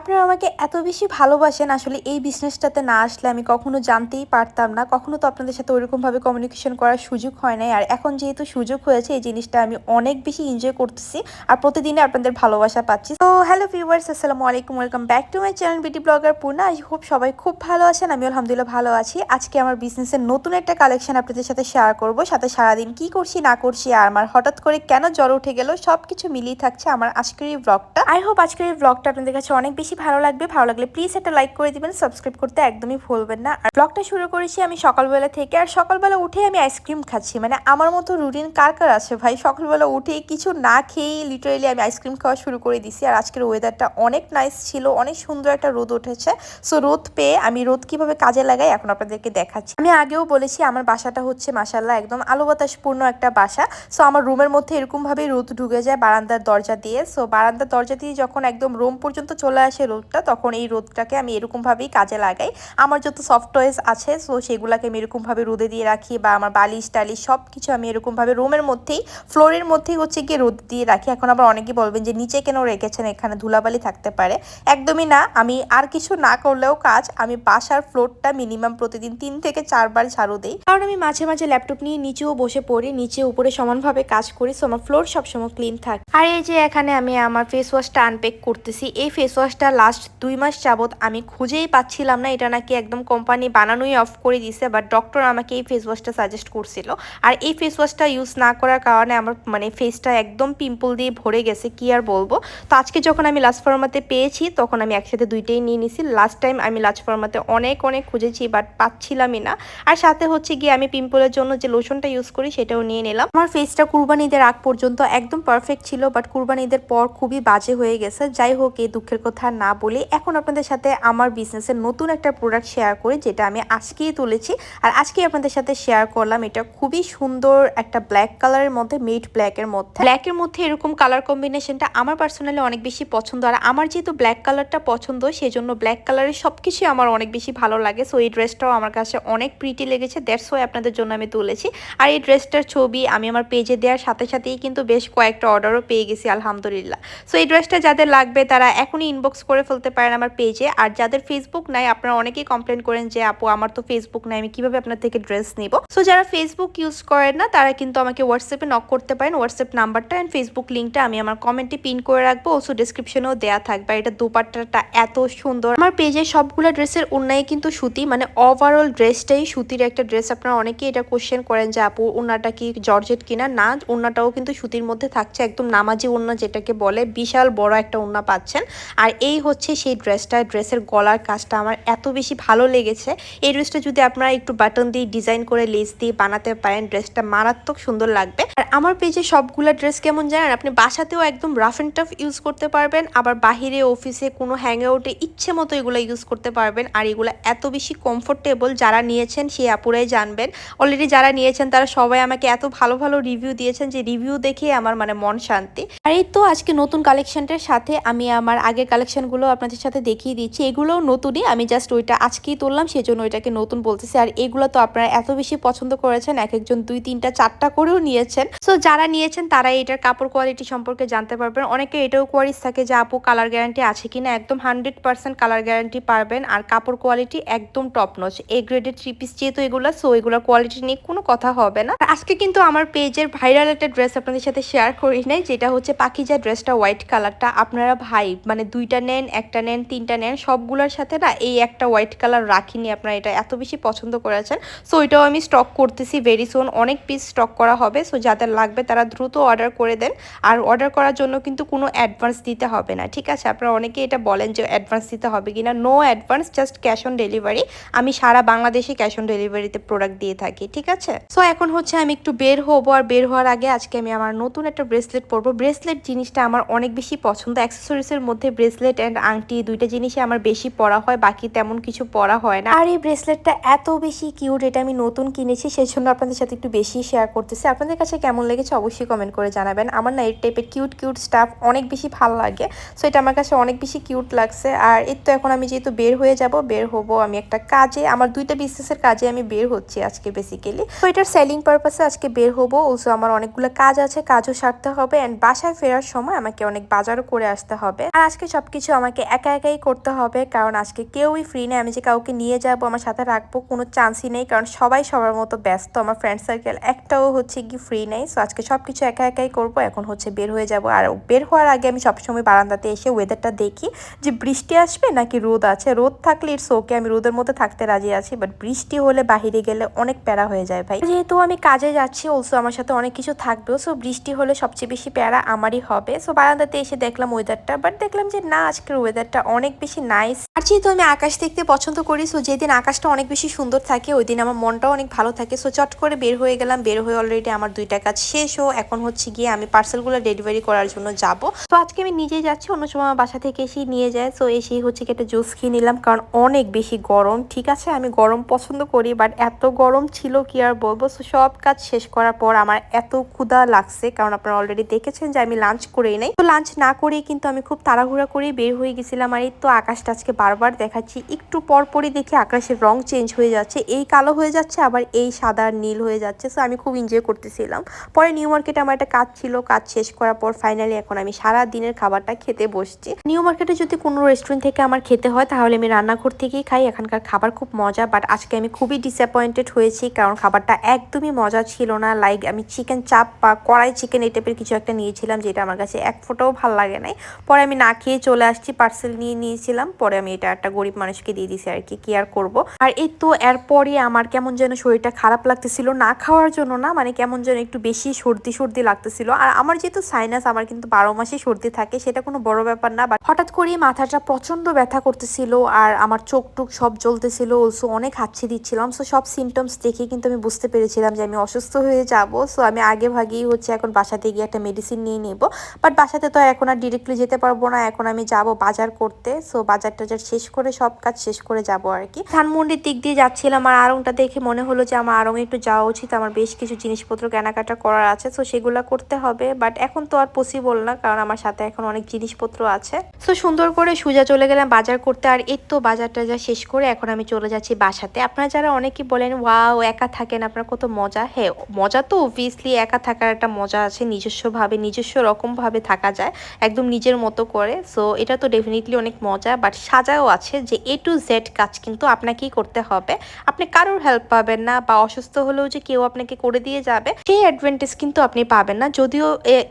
আপনারা আমাকে এত বেশি ভালোবাসেন, আসলে এই বিজনেসটাতে না আসলে আমি কখনো জানতেই পারতাম না। কখনো তো আপনাদের সাথে ওইরকমভাবে কমিউনিকেশন করার সুযোগ হয় নাই। আর এখন যেহেতু সুযোগ হয়েছে, এই জিনিসটা আমি অনেক বেশি এনজয় করতেছি আর প্রতিদিনে আপনাদের ভালোবাসা পাচ্ছি। তো হ্যালো ভিউয়ার্স আসসালামু আলাইকুম welcome back to my channel beauty blogger Purna I hope সবাই খুব ভালো আছেন আমি আলহামদুলিল্লাহ ভালো আছি। আজকে আমার বিজনেসের নতুন একটা কালেকশন আপনাদের সাথে শেয়ার করব। সাথে সারাদিন কি করছি, না করছি, আর আমার হঠাৎ করে কেন জ্বর উঠে গেল সব কিছু মিলিয়ে থাকছে আমার আজকের এই ব্লগটা আই হোপ আজকের এই ব্লগটা আপনাদের কাছে অনেক বেশি ভালো লাগবে, ভালো লাগলে প্লিজ একটা লাইক করে দিবেন সাবস্ক্রাইব করতে একদমই ভুলবেন না। আর ব্লগটা শুরু করেছি আমি সকালবেলা থেকে, আর সকালবেলা উঠে আমি আইসক্রিম খাচ্ছি। মানে আমার মতো রুটিন কার কার আছে ভাই? সকালবেলা উঠে কিছু না খেয়েই লিটারেলি আমি আইসক্রিম খাওয়া শুরু করে দিছি। আর আজকের ওয়েদারটা অনেক নাইস ছিল, অনেক সুন্দর একটা রোদ উঠেছে। সো রোদ পেয়ে আমি রোদ কীভাবে কাজে লাগাই এখন আপনাদেরকে দেখাচ্ছি। আমি আগেও বলেছি, আমার বাসাটা হচ্ছে মাসাল্লাহ একদম আলো বাতাসপূর্ণ একটা বাসা। সো আমার রুমের মধ্যে এরকম ভাবে রোদ ঢুকে যায় বারান্দার দরজা দিয়ে। সো বারান্দার দরজা দিয়ে যখন একদম রুম পর্যন্ত চলে আসে রোদটা, তখন এই রোদটাকে আমি এরকম ভাবেই কাজে লাগাই। আমার যত সফট টয়েস আছে সো সেগুলোকে আমি এরকমভাবে রোদে দিয়ে রাখি বা আমার বালিশ টালিশ সব কিছু আমি এরকমভাবে রুমের মধ্যেই ফ্লোরের মধ্যেই হচ্ছে গিয়ে রোদ দিয়ে রাখি। এখন আবার অনেকেই বলবেন যে, নিচে কেন রেখেছেন? এখানে ধুলাবালি থাকতে পারে। একদমই না। আমি আর কিছু না করলেও কাজ, আমি বাসার ফ্লোরটা মিনিমাম প্রতিদিন তিন থেকে চারবার ঝাড়ু দিই। কারণ আমি মাঝে মাঝে ল্যাপটপ নিয়ে নিচেও বসে পড়ি, নিচে উপরে সমানভাবে কাজ করি সো আমার ফ্লোর সবসময় ক্লিন থাকে। আর এই যে এখানে আমি আমার ফেস ওয়াশটা আনপ্যাক করতেছি, এই ফেস ওয়াশটা লাস্ট দুই মাস যাবত আমি খুঁজেই পাচ্ছিলাম না, এটা নাকি একদম কোম্পানি বানানোই অফ করে দিছে বাট ডক্টর আমাকে এই ফেস ওয়াশটা সাজেস্ট করছিল। আর এই ফেস ওয়াশটা ইউজ না করার কারণে আমার মানে ফেসটা একদম পিম্পল দিয়ে ভরে গেছে, কি আর বলব? তো আজকে যখন আমি লাস্ট ফর্মাতে পেয়েছি, তখন আমি একসাথে দুইটাই নিয়ে নিছি। লাস্ট টাইম আমি লাস্ট ফর্মাতে অনেক অনেক খুঁজেছি বাট পাচ্ছিলামই না। আর সাথে হচ্ছে গিয়ে আমি পিম্পলের জন্য যে লোশনটা ইউজ করি, সেটাও নিয়ে নিলাম। আমার ফেসটা কুরবানি ঈদের আগ পর্যন্ত একদম পারফেক্ট ছিল বাট কুরবানি ঈদের পর খুবই বাজে হয়ে গেছে। যাই হোক, এই দুঃখের কথা না বলে এখন আপনাদের সাথে আমার বিজনেসের নতুন একটা প্রোডাক্ট শেয়ার করি যেটা আমি আজকেই তুলেছি। আর আজকেই আপনাদের সাথে শেয়ার করলাম, এটা খুবই সুন্দর একটা ব্ল্যাক কালারের মধ্যে মেট ব্ল্যাকের মধ্যে। ব্ল্যাকের মধ্যে এরকম কালার কম্বিনেশনটা আমার পার্সোনালি অনেক বেশি পছন্দ। আর আমার যেহেতু ব্ল্যাক কালারটা পছন্দ, সেজন্য ব্ল্যাক কালারের সব কিছুই আমার অনেক বেশি ভালো লাগে। সো এই ড্রেসটাও আমার কাছে অনেক প্রিটি লেগেছে। দ্যাটস ওয়াই আপনাদের জন্য আমি তুলেছি। আর এই ড্রেসটার ছবি আমি আমার পেজে দেওয়ার সাথে সাথেই কিন্তু বেশ কয়েকটা অর্ডারও পেয়ে গেছি, আলহামদুলিল্লাহ। সো এই ড্রেসটা যাদের লাগবে তারা এখনই ইনবক্স করে ফেলতে পারেন আমার পেজে আর যাদের ফেসবুক নাই, আপনারা অনেকেই কমপ্লেন করেন যে, আপু, আমার তো ফেসবুক নাই, আমি কীভাবে আপনার থেকে ড্রেস নিব? সো যারা ফেসবুক ইউজ করেন না, তারা কিন্তু আমাকে হোয়াটসঅ্যাপে নক করতে পারেন। হোয়াটসঅ্যাপ নাম্বারটা অ্যান্ড ফেসবুক লিঙ্কটা আমি আমার কমেন্টে পিন করে রাখব। ওসো ডিসক্রিপশনেও দেওয়া থাকবে। এটা দুপাট্টাটা এত সুন্দর। আমার পেজে সবগুলো ড্রেসের উন্নয় কিন্তু সুতি। মানে ওভারঅল ড্রেসটাই সুতির একটা ড্রেস আপনারা অনেকেই এটা কোশ্চেন করেন যে, আপু উন্নাটা কি জর্জেট কিনা? না উন্নাটাও কিন্তু সুতির মধ্যে থাকছে। একদম নামাজি উন্না যেটাকে বলে, বিশাল বড় একটা উন্না পাচ্ছেন। আর এই হচ্ছে সেই ড্রেসটা ড্রেসের গলার কাজটা আমার এত বেশি ভালো লেগেছে। এই ড্রেসটা যদি আপনারা একটু বাটন দিয়ে ডিজাইন করে লেস দিয়ে বানাতে পারেন ড্রেসটা মারাত্মক সুন্দর লাগবে। আর আমার পেজে সবগুলা ড্রেস কেমন জানেন? আপনি বাসাতেও একদম রাফ অ্যান্ড টাফ ইউজ করতে পারবেন, আবার বাহিরে অফিসে কোনো হ্যাং আউটে ইচ্ছে মতো এগুলো ইউজ করতে পারবেন। আর এগুলো এত বেশি কমফোর্টেবল যারা নিয়েছেন, সেই আপুরাই জানবেন। অলরেডি যারা নিয়েছেন, তারা সবাই আমাকে এত ভালো ভালো রিভিউ দিয়েছেন যে রিভিউ দেখে আমার মানে মন শান্তি। আর এই তো আজকে নতুন কালেকশনটার সাথে আমি আমার আগের কালেকশনগুলো আপনাদের সাথে দেখিয়ে দিচ্ছি। এগুলোও নতুনই। আমি জাস্ট ওইটা আজকেই তুললাম সেই জন্য ওইটাকে নতুন বলতেছি। আর এগুলো তো আপনারা এত বেশি পছন্দ করেছেন এক একজন দুই, তিনটা, চারটা করেও নিয়েছেন। সো যারা নিয়েছেন তারা এটার কাপড় কোয়ালিটি সম্পর্কে জানতে পারবেন। অনেকে এটাও কোয়ারিজ থাকে যে, আপু কালার গ্যারান্টি আছে কিনা? একদম হান্ড্রেড পার্সেন্ট কালার গ্যারান্টি পারবেন। আর কাপড় কোয়ালিটি একদম টপ নচ এ গ্রেডের থ্রি পিস যেহেতু এগুলো সো এগুলোর কোয়ালিটি নিয়ে কোনো কথা হবে না। আজকে কিন্তু আমার পেজের ভাইরাল একটা ড্রেস আপনাদের সাথে শেয়ার করি নাই, যেটা হচ্ছে পাখিজা ড্রেসটা হোয়াইট কালারটা আপনারা ভাই মানে দুইটা নেন, একটা নেন, তিনটা নেন, সবগুলোর সাথে না এই একটা হোয়াইট কালার রাখিনি আপনারা, এটা এত বেশি পছন্দ করেছেন। সো এটাও আমি স্টক করতেছি ভেরি সোন অনেক পিস স্টক করা হবে। সো যাদের লাগবে তারা দ্রুত অর্ডার করে দেন। আর অর্ডার করার জন্য কিন্তু কোনো অ্যাডভান্স দিতে হবে না, ঠিক আছে? আপনারা অনেকে এটা বলেন যে অ্যাডভান্স দিতে হবে কিনা। No advance just cash on delivery আমি সারা বাংলাদেশে ক্যাশ অন ডেলিভারিতে প্রোডাক্ট দিয়ে থাকি, ঠিক আছে? সো এখন হচ্ছে আমি একটু বের হব। আর বের হওয়ার আগে আজকে আমি আমার নতুন একটা ব্রেসলেট পরবো। ব্রেসলেট জিনিসটা আমার অনেক বেশি পছন্দ। অ্যাক্সেসরিজের মধ্যে ব্রেসলেট অ্যান্ড আংটি দুইটা জিনিসই আমার বেশি পরা হয়, বাকি তেমন কিছু পরা হয় না। আর এই ব্রেসলেটটা এত বেশি কিউট এটা আমি নতুন কিনেছি সেই জন্য আপনাদের সাথে একটু বেশি শেয়ার করতেছি। আপনাদের কাছে কেমন লেগেছে অবশ্যই কমেন্ট করে জানাবেন। আমার না এই টাইপের কিউট কিউট স্টাফ অনেক বেশি ভালো লাগে সো এটা আমার কাছে অনেক বেশি কিউট লাগছে। আর এর তো এখন আমি যেহেতু বের হয়ে যাব, বের হব আমি একটা কাজে, আমার দুইটা বিজনেসের কাজে আমি বের হচ্ছি আজকে বেসিক্যালি তো এটার সেলিং পারপাসে আজকে বের হব অলসো আমার অনেকগুলো কাজ আছে, কাজও সারতে হবে অ্যান্ড বাসায় ফেরার সময় আমাকে অনেক বাজারও করে আসতে হবে। আর আজকে সবকিছু আমাকে একা একাই করতে হবে। কারণ আজকে কেউই ফ্রি নেই। আমি যে কাউকে নিয়ে যাব, আমার সাথে রাখব, কোনো চান্সই নেই। কারণ সবাই সবার মতো ব্যস্ত। আমার ফ্রেন্ড সার্কেল একটাও হচ্ছে কি ফ্রি নেই। সো আজকে সব কিছু একা একাই করব। এখন হচ্ছে বের হয়ে যাব। আর বের হওয়ার আগে আমি সবসময় বারান্দাতে এসে ওয়েদারটা দেখি। যে বৃষ্টি আসবে নাকি রোদ আছে? রোদ থাকলে ইটস ওকে আমি রোদের মধ্যে থাকতে রাজি আছি। বাট বৃষ্টি হলে বাহিরে গেলে অনেক প্যারা হয়ে যায় ভাই। যেহেতু আমি কাজে যাচ্ছি অলসো আমার সাথে অনেক কিছু থাকবেও। সো বৃষ্টি হলে সবচেয়ে বেশি প্যারা আমারই হবে। সো বারান্দাতে এসে দেখলাম ওয়েদারটা বাট দেখলাম যে না আজকের ওয়েদারটা অনেক বেশি নাইস আর যেহেতু আমি আকাশ দেখতে পছন্দ করি সো যেদিন আকাশটা অনেক বেশি সুন্দর থাকে, ওই দিন আমার মনটাও অনেক ভালো থাকে। সো চট করে বের হয়ে গেলাম, বের হয়ে অলরেডি আমার দুইটা কাজ শেষ। ও এখন হচ্ছে গিয়ে আমি পার্সেলগুলো ডেলিভারি করার জন্য যাব। তো আজকে আমি নিজেই যাচ্ছি, অন্য সময় বাসা থেকে এসেই নিয়ে যায়। সো এসেই হচ্ছে কি একটা জুস খেয়ে নিলাম, কারণ অনেক বেশি গরম। ঠিক আছে, আমি গরম পছন্দ করি বাট এত গরম ছিল, কি আর বলব? সো সব কাজ শেষ করার পর আমার এত ক্ষুধা লাগছে, কারণ আপনারা অলরেডি দেখেছেন যে আমি লাঞ্চ করেই নাই। তো লাঞ্চ না করেই কিন্তু আমি খুব তাড়াহুড়া করেই বের হয়ে গেছিলাম আর এই তো আকাশটা আজকে বারবার দেখাচ্ছি। একটু পর পরই দেখি আকাশের রং চেঞ্জ হয়ে যাচ্ছে। এই কালো হয়ে যাচ্ছে, আবার এই সাদা নীল হয়ে যাচ্ছে। সো আমি খুব এনজয় করতেছিলাম। পরে নিউ মার্কেটে আমার একটা কাজ ছিল, কাজ শেষ করার পর ফাইনালি এখন আমি সারা দিনের খাবারটা খেতে বসছি। নিউ মার্কেটে যদি কোনো রেস্টুরেন্ট থেকে আমার খেতে হয়, তাহলে আমি রান্নাঘর থেকেই খাই। এখানকার খাবার খুব মজা বাট আজকে আমি খুবই ডিসঅ্যাপয়েন্টেড হয়েছি, কারণ খাবারটা একদমই মজা ছিল না। লাইক আমি চিকেন চাপ বা কড়াই চিকেন এই টাইপের কিছু একটা নিয়েছিলাম, যেটা আমার কাছে এক ফোটাও ভালো লাগে নাই। পরে আমি না খেয়ে চলে আসছি পার্সেল নিয়ে নিয়েছিলাম, পরে আমি এটা একটা গরিব মানুষকে দিয়ে দিয়েছি আর কি কি আর করব? আর এই তো এরপরই আমার কেমন যেন শরীরটা খারাপ লাগতেছিল, না খাওয়ার জন্য না মানে কেমন যেন একটু বেশি সর্দি সর্দি লাগতেছিল। আর আমার যেহেতু সাইনাস আমার কিন্তু বারো মাসে সর্দি থাকে, সেটা কোনো বড় ব্যাপার না বাট হঠাৎ করে মাথাটা প্রচণ্ড ব্যথা করতেছিল, আর আমার চোখ টুক সব জ্বলতেছিল অলসো অনেক হাঁচি দিচ্ছিলাম সো সব সিমটমস দেখে কিন্তু আমি বুঝতে পেরেছিলাম যে আমি অসুস্থ হয়ে যাব সো আমি আগে ভাগেই হচ্ছে এখন বাসাতে গিয়ে একটা মেডিসিন নিয়ে নেব বাট বাসাতে তো এখন আর ডিরেক্টলি যেতে পারব না, এখন আমি যাব বাজার করতে। সো বাজার টাজার শেষ করে সব কাজ শেষ করে যাব আর কি। ধানমন্ডির দিক দিয়ে যাচ্ছিলাম, আর আড়ংটা দেখে মনে হলো যে আমার আড়ং একটু যাওয়া উচিত। আমার বেশ কিছু জিনিসপত্র কেনাকাটা করার আছে সো সেগুলো করতে হবে। বাট এখন তো আর পসিবল না, কারণ আমার সাথে এখন অনেক জিনিসপত্র আছে। সো সুন্দর করে সুজা চলে গেলাম বাজার করতে, আর এর তো বাজার টাজার শেষ করে এখন আমি চলে যাচ্ছি বাসাতে। আপনারা যারা অনেকে বলেন ওয়াও একা থাকেন, আপনার কত মজা? হ্যাঁ মজা তো অবভিয়াসলি একা থাকার একটা মজা আছে, নিজস্বভাবে, নিজস্ব রকমভাবে থাকা যায়, একদম নিজের মতো করে। সো এটা তো ডেফিনেটলি অনেক মজা বাট সাজাও আছে যে এ টু জেড কাজ কিন্তু আপনাকেই করতে হবে। আপনি কারোর হেল্প পাবেন না বা অসুস্থ হলেও যে কেউ আপনাকে করে দিয়ে যাবে, সেই অ্যাডভান্টেজ কিন্তু আপনি পাবেন না। যদিও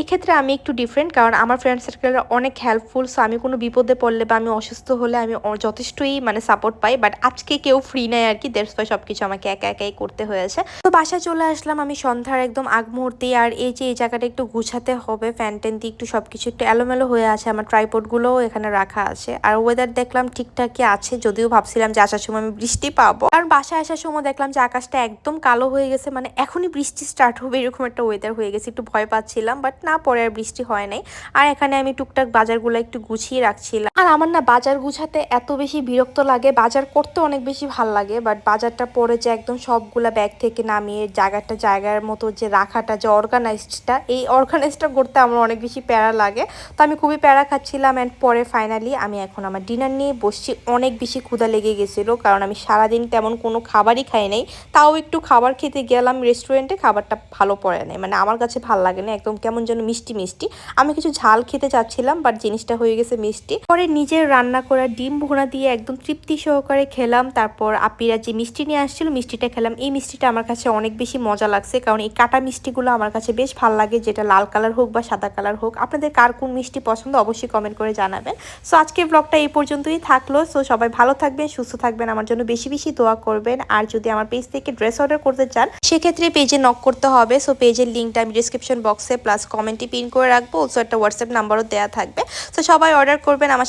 এক্ষেত্রে আমি একটু ডিফারেন্ট কারণ আমার ফ্রেন্ড সার্কেল অনেক হেল্পফুল সো আমি কোনো বিপদে পড়লে বা আমি অসুস্থ হলে আমি যথেষ্টই মানে সাপোর্ট পাই বাট আজকে কেউ ফ্রি নেয় আর কি দেড় সব কিছু আমাকে একা একাই করতে হয়েছে। তো বাসায় চলে আসলাম আমি সন্ধ্যার একদম আগ মুহূর্তে আর এই যে এই জায়গাটা একটু গুছাতে হবে ফ্যান ট্যান দিয়ে একটু সবকিছু একটু এলোমেলো হয়ে আছে, আমার ট্রাইপড গুলোও এখানে রাখা আছে। আর ওয়েদার দেখলাম ঠিকঠাকই আছে, যদিও ভাবছিলাম যে আসার সময় আমি বৃষ্টি পাবো। কারণ বাসায় আসার সময় দেখলাম যে আকাশটা একদম কালো হয়ে গেছে মানে এখনই বৃষ্টি স্টার্ট হবে এরকম একটা ওয়েদার হয়ে গেছে, একটু ভয় পাচ্ছিলাম বাট না পরে আর বৃষ্টি হয় নাই। আর এখানে আমি টুকটাক বাজারগুলো একটু গুছিয়ে রাখছিলাম। আর আমার না বাজার গুছাতে এত বেশি বিরক্ত লাগে। বাজার করতে অনেক বেশি ভালো লাগে বাট বাজারটা পরে যে একদম সবগুলা ব্যাগ থেকে নামিয়ে জায়গাটা জায়গার মতো যে রাখাটা, যে অর্গানাইজডটা এই অর্গানাইজটা করতে আমার অনেক বেশি প্যারা লাগে। তো আমি খুবই প্যারা খাচ্ছিলাম অ্যান্ড পরে ফাইনালি আমি এখন আমার ডিনার নিয়ে বসছি। অনেক বেশি ক্ষুধা লেগে গেছিল, কারণ আমি সারাদিন তেমন কোনো খাবারই খাই নাই। তাও একটু খাবার খেতে গেলাম রেস্টুরেন্টে খাবারটা ভালো পড়ে নাই। মানে আমার কাছে ভালো লাগে না, একদম কেমন যেন মিষ্টি মিষ্টি। আমি কিছু ঝাল খেতে চাচ্ছিলাম বাট জিনিসটা হয়ে গেছে মিষ্টি। পরে নিজের রান্না করা ডিম ভুনা দিয়ে একদম তৃপ্তি সহকারে খেলাম। তারপর আপিরা যে মিষ্টি নিয়ে আসছিল, মিষ্টিটা খেলাম। এই মিষ্টিটা আমার কাছে অনেক বেশি মজা লাগছে, কারণ এই কাটা মিষ্টিগুলো আমার কাছে বেশ ভালো লাগে, যেটা লাল কালার হোক বা সাদা কালার হোক। আপনাদের কার কোন মিষ্টি পছন্দ অবশ্যই কমেন্ট করে জানাবেন। সো আজকের ব্লগটা এই পর্যন্তই থাকল। সো সবাই ভালো থাকবেন, সুস্থ থাকবেন, আমার জন্য বেশি বেশি দোয়া করবেন। আর যদি আমার পেজ থেকে ড্রেস অর্ডার করতে চান, সেক্ষেত্রে পেজে নক করতে হবে। সো পেজের লিঙ্কটা আমি ডিসক্রিপশন বক্সে প্লাস কমেন্টে পিন করে রাখব। অলসো একটা হোয়াটসঅ্যাপ নাম্বারও দেওয়া থাকবে। সো সবাই অর্ডার করবেন, আমার